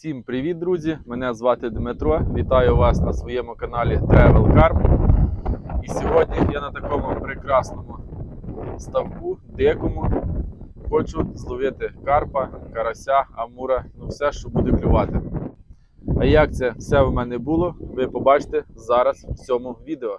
Всім привіт, друзі! Мене звати Дмитро. Вітаю вас на своєму каналі Travel Carp. І сьогодні я на такому прекрасному ставку, дикому. Хочу зловити карпа, карася, амура, ну все, що буде клювати. А як це все в мене було, ви побачите зараз в цьому відео.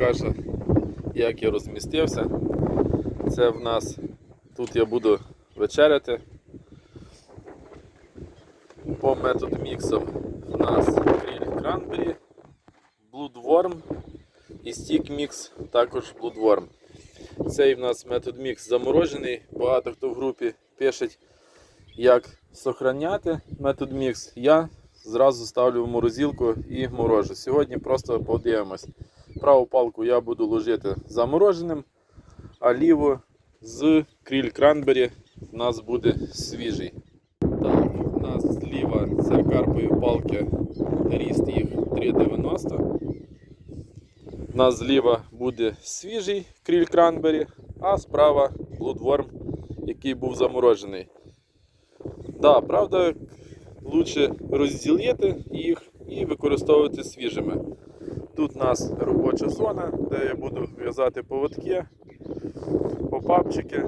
Покаже, як я розмістився. Це в нас тут я буду вечеряти. По методу міксу в нас кріль кранбері, Bloodworm і стік мікс також Bloodworm. Цей в нас метод мікс заморожений. Багато хто в групі пише, як сохраняти метод мікс. Я зразу ставлю в морозилку і морожу. Сьогодні просто подивимось. Праву палку я буду ложити замороженим, а ліву з кріль кранбері в нас буде свіжий. Так, у нас зліва це карпові палки, ріст їх 3,90. У нас зліва буде свіжий кріль кранбері, а справа блудворм, який був заморожений. Да, правда, лучше розділити їх і використовувати свіжими. Тут у нас робоча зона, де я буду в'язати поводки, попапчики.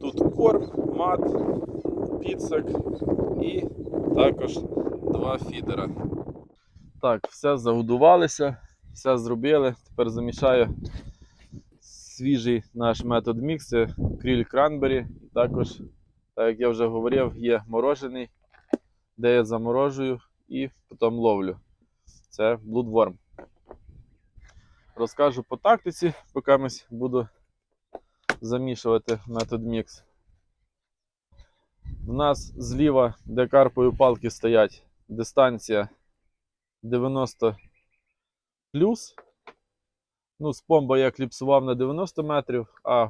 Тут корм, мат, підсак і також два фідера. Так, все загодувалися, все зробили. Тепер замішаю свіжий наш метод мікс, це кріль кранбері. Також, так як я вже говорив, є морожений, де я заморожую і потім ловлю це Bloodworm. Розкажу по тактиці, поки буду замішувати метод мікс. В нас зліва, де карпові палки стоять, дистанція 90 плюс. Ну, з помба я кліпсував на 90 метрів, а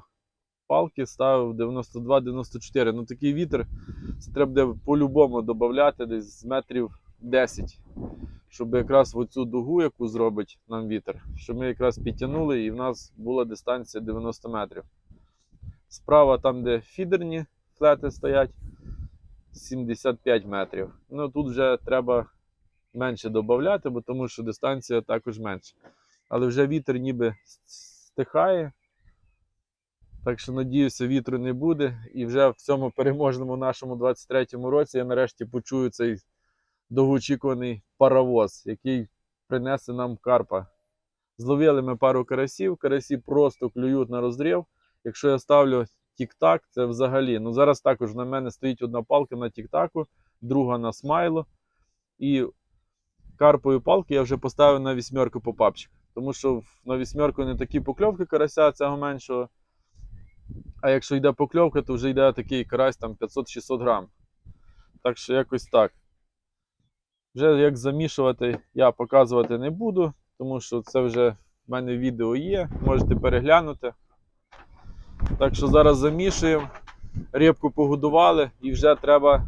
палки ставив 92-94. Ну такий вітер, це треба буде по-любому додати десь з метрів 10 щоб якраз в оцю дугу, яку зробить нам вітер, щоб ми якраз підтягнули і в нас була дистанція 90 метрів. Справа, там, де фідерні флети стоять, 75 метрів. Ну тут вже треба менше додати, бо тому що дистанція також менша. Але вже вітер ніби стихає. Так що, надіюся, вітру не буде. І вже в цьому переможному нашому 23-му році я нарешті почую цей довгоочікуваний паровоз, який принесе нам карпа. Зловили ми пару карасів, карасі просто клюють на розрив. Якщо я ставлю тік-так, це взагалі. Ну зараз також на мене стоїть одна палка на тік-таку, друга на смайло. І карпові палки я вже поставив на вісьмерку попапчик. Тому що на вісьмерку не такі покльовки карася цього меншого. А якщо йде покльовка, то вже йде такий карась там 500-600 грам. Так що якось так. Вже як замішувати, я показувати не буду, тому що це вже в мене відео є, можете переглянути. Так що зараз замішуємо, рибку погодували і вже треба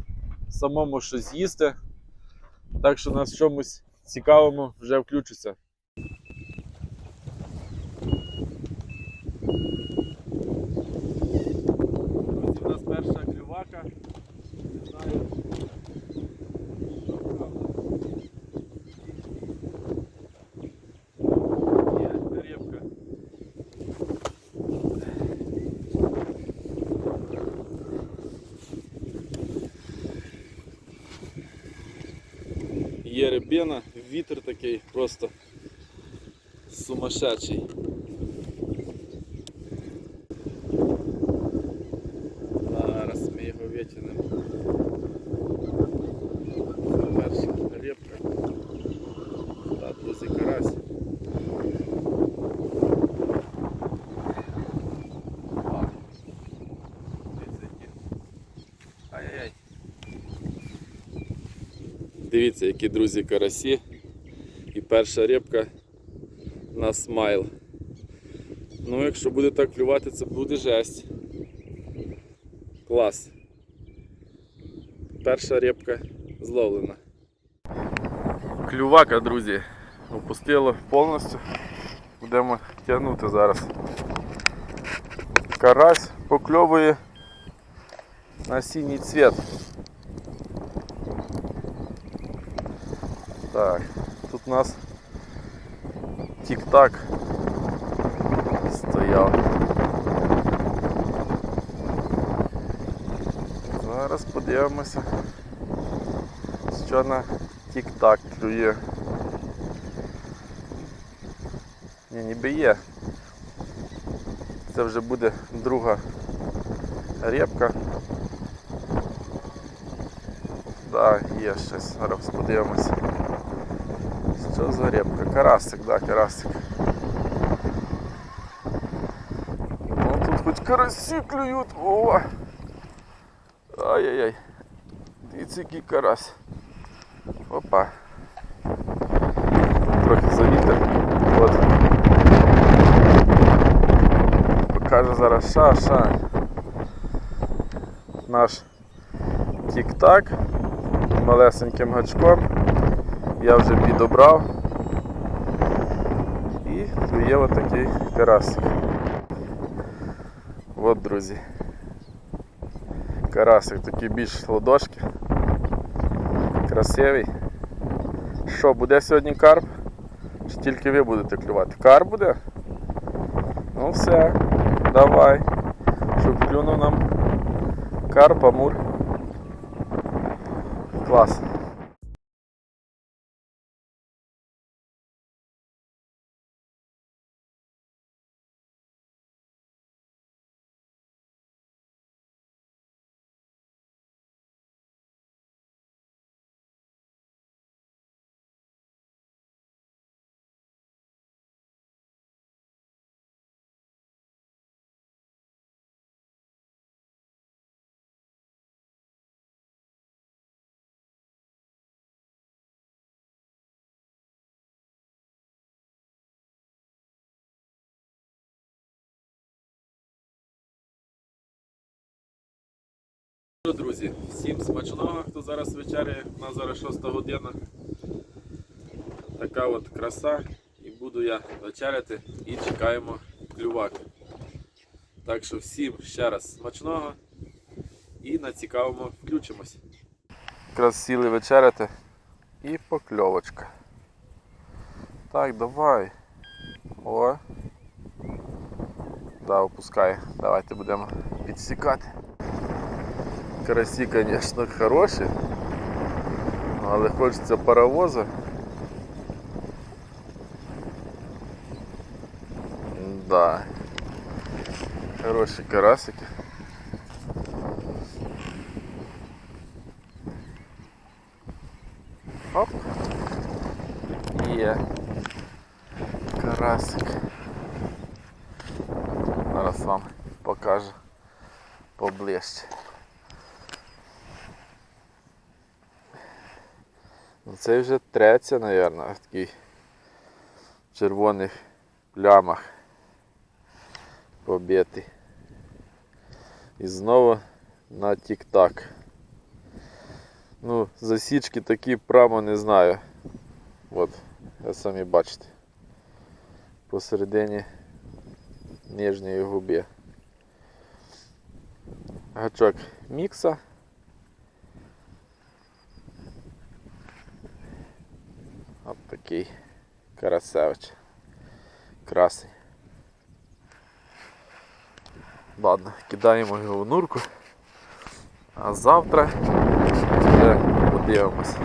самому щось їсти. Так що нас чомусь цікавому вже включуся. Друзі, у нас перша клювака. Не знаю, що правда. Є рибка. Є рибина, вітер такий просто сумасшедший. Зараз ми його витягнемо. Це перша рибка. Та друзі карась. А. Дивіться, які. Ай-яй-яй. Дивіться, які друзі карасі. І перша рибка на смайл. Ну, якщо буде так клювати, це буде жесть. Клас. Перша рибка зловлена. Клювака, друзі, опустило повністю. Будемо тягнути зараз. Карась покльовує на синій цвіт. Так, тут у нас тік-так стояв. Зараз подивимося, що на тік-так клює. Ні, ніби є. Це вже буде друга репка. Так, є щось, зараз подивимося. Що за репка? Карасик, да, карасик. Ну тут хоч карасі клюють. О! Ай-яй-яй. Дивіться, який карась. Опа. Трохи завітер. От. Покаже зараз ша-ша. Наш тік-так малесеньким гачком. Я вже підобрав. І клює отакий карасик. От, друзі. Карасик такий більш ладошки. Красивий. Що, буде сьогодні карп? Чи тільки ви будете клювати? Карп буде? Ну все, давай. Щоб клюнув нам карп, амур. Клас. Друзі, всім смачного, хто зараз вечеряє, у нас зараз 6 година. Така от краса. І буду я вечеряти і чекаємо клювак. Так що всім ще раз смачного і на цікавому включимось. Якраз сіли вечеряти і покльовочка. Так, давай. О. Да, опускай. Давайте будемо підсікати. Карасі, звісно, хороші, ну, але хочеться паровоза. Да. Хороші карасики. Оп. Є. Карасик. Зараз вам покажу поближче. Це вже третя, мабуть, в таких червоних плямах побитий. І знову на тік-так. Ну, засічки такі прямо не знаю. От, ви самі бачите. Посередині нижньої губи. Гачок мікса. От такий карасевич. Красий. Ладно, кидаємо його в нурку. А завтра вже подивимось.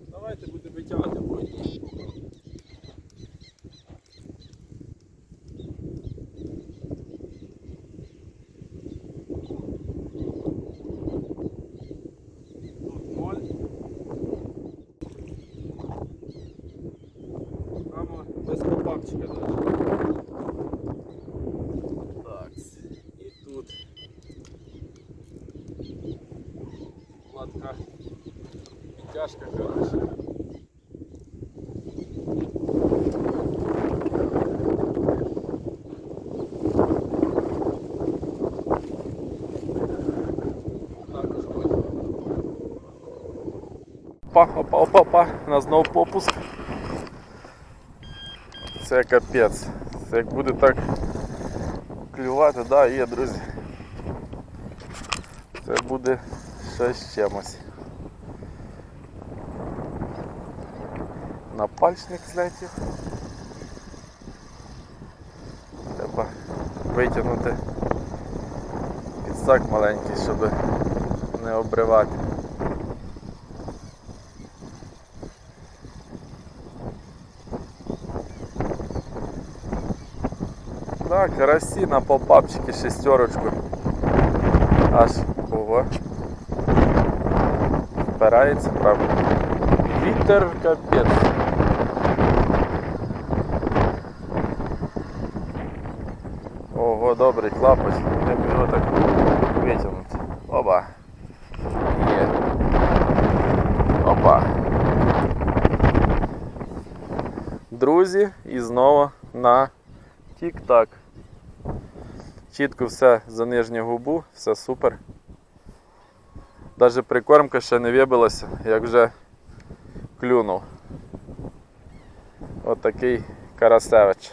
Давайте будемо витягати потім. Тут ноль. Прямо попапчика даже. Так, і тут латка підтяжка хороша. Опа, опа, опа, опа, у нас попуск. Це капець. Це як буде так клювати, да, є, друзі. Це буде щось з чимось. Напальчник злетів. Треба витягнути підсак маленький, щоб не обривати. Да, карасі на попапчики шестерочку. Аж ого. Впирається, правда. Вітер капець. Ого, добрий клапоть. Як його так витягнути. Оба. Є. Опа. Друзі, і знову на тік-так. Чітко все за нижню губу, все супер. Навіть прикормка ще не вибилася, як вже клюнув. От карасевич.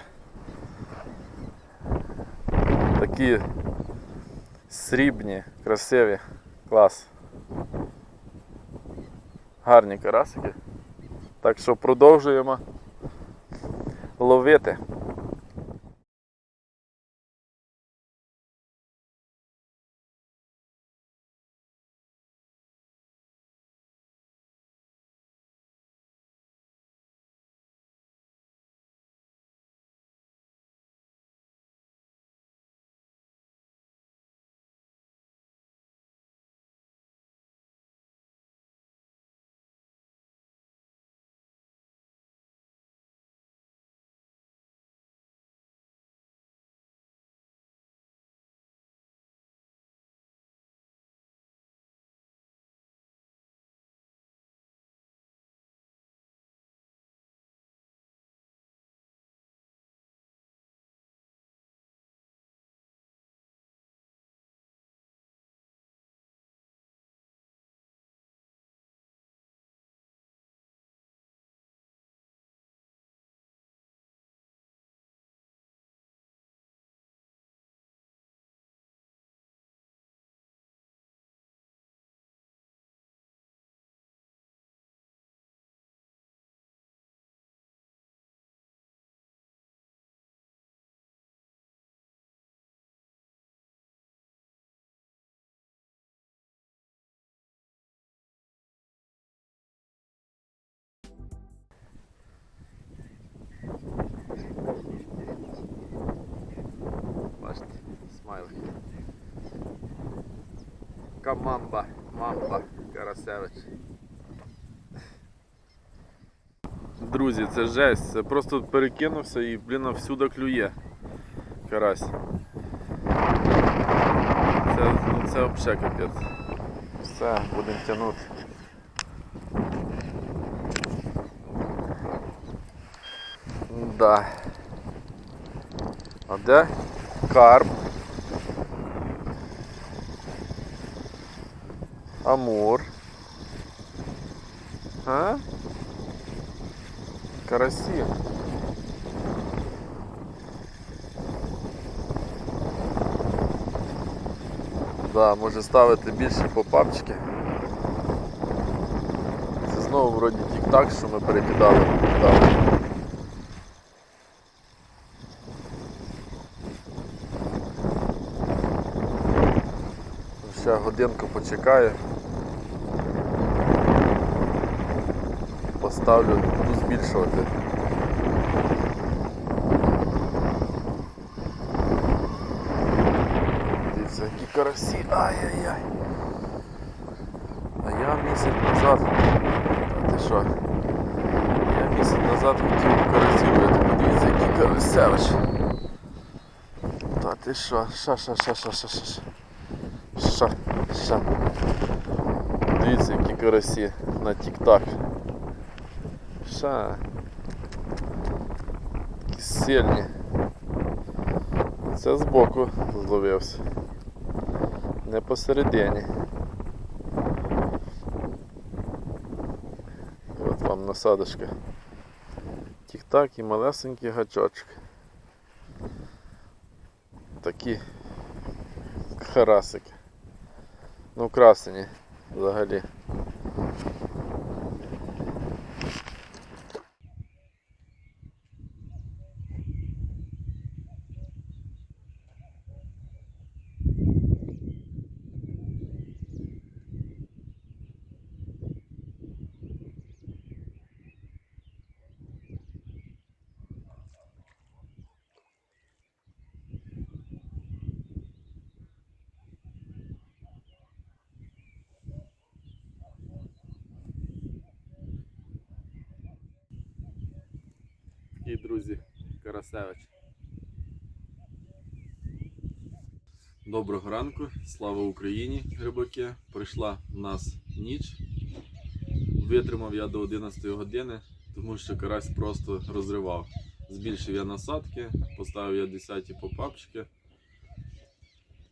Такі срібні, красиві, клас. Гарні карасики. Так що продовжуємо ловити. Смайлик. Камамба, мамба, Карасевич. Друзі, це жесть, це просто перекинувся і, блін, всюди клює карась. Це, ну, це взагалі капець. Все, будемо тягнути. Да. А де карп? Амур. А? Карасі. Да, може ставити більше попапчики. Це знову вроді тік-так, що ми перекидали. Так. Ще годинку почекаю. Поставлю, буду збільшувати. Дивіться, які карасі. Ай-яй-яй. А я місяць назад. Та ти що? Я місяць назад хотів карасів. Подивіться, які карасявич. Та ти що? Ша, ша, ша, ша, ша, ша. Ша, ша. Дивіться, які карасі на тік-так. Ша. Сильні. Це збоку зловився. Не посередині. От вам насадочка. Тік-так і малесенький гачочок. Такі карасики. Ну, красені взагалі. Друзі, Карасевич. Доброго ранку, слава Україні, рибаки. Прийшла в нас ніч. Витримав я до 11 години, тому що карась просто розривав. Збільшив я насадки, поставив я 10 попапчики,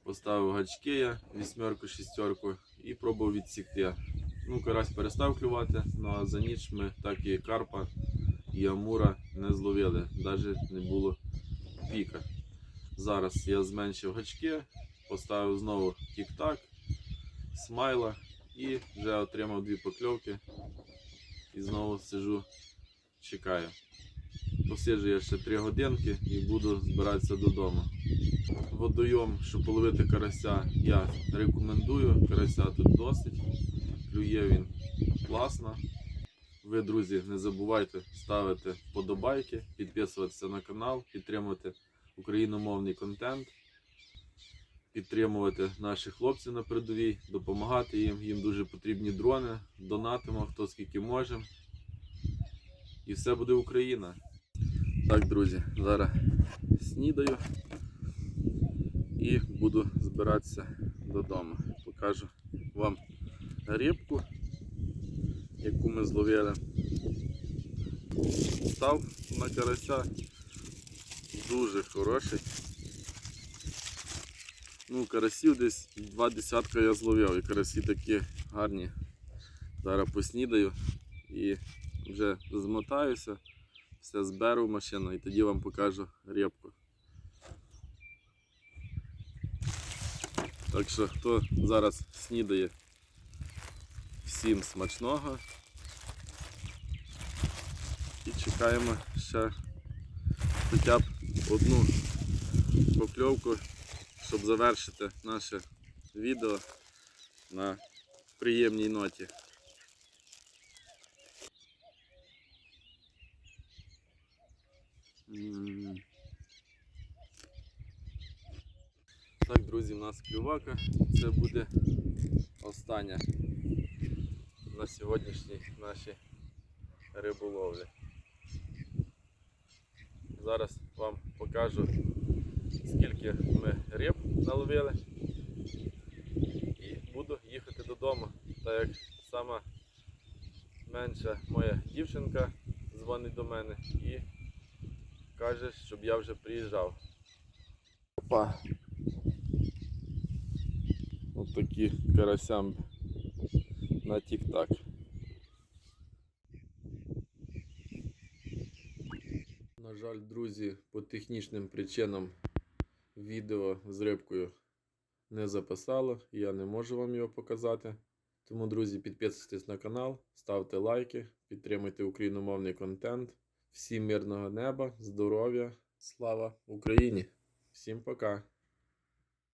поставив гачки я вісьмерку, шістерку і пробував відсікти. Ну, карась перестав клювати, ну а за ніч ми так і карпа і амура не зловили, навіть не було піка. Зараз я зменшив гачки, поставив знову тік-так, смайла і вже отримав дві покльовки. І знову сижу, чекаю. Посиджу я ще 3 годинки і буду збиратися додому. Водойом, щоб половити карася, я рекомендую. Карася тут досить. Клює він класно. Ви, друзі, не забувайте ставити вподобайки, підписуватися на канал, підтримувати україномовний контент, підтримувати наших хлопців на передовій, допомагати їм. Їм дуже потрібні дрони. Донатимо хто скільки може. І все буде Україна. Так, друзі, зараз снідаю і буду збиратися додому. Покажу вам рибку яку ми зловили. Став на карася дуже хороший. Ну, карасів десь два десятка я зловив і карасі такі гарні. Зараз поснідаю і вже змотаюся, все зберу в машину і тоді вам покажу рибку. Так що хто зараз снідає, всім смачного. І чекаємо ще хоча б одну покльовку, щоб завершити наше відео на приємній ноті. Так, друзі, в нас клювака. Це буде остання на сьогоднішній нашій риболовлі. Зараз вам покажу, скільки ми риб наловили і буду їхати додому, так як сама менша моя дівчинка дзвонить до мене і каже, щоб я вже приїжджав. Опа. Ось такі карасям на тік-так. На жаль, друзі, по технічним причинам відео з рибкою не записало, я не можу вам його показати. Тому, друзі, підписуйтесь на канал, ставте лайки, підтримуйте україномовний контент. Всім мирного неба, здоров'я, слава Україні! Всім пока!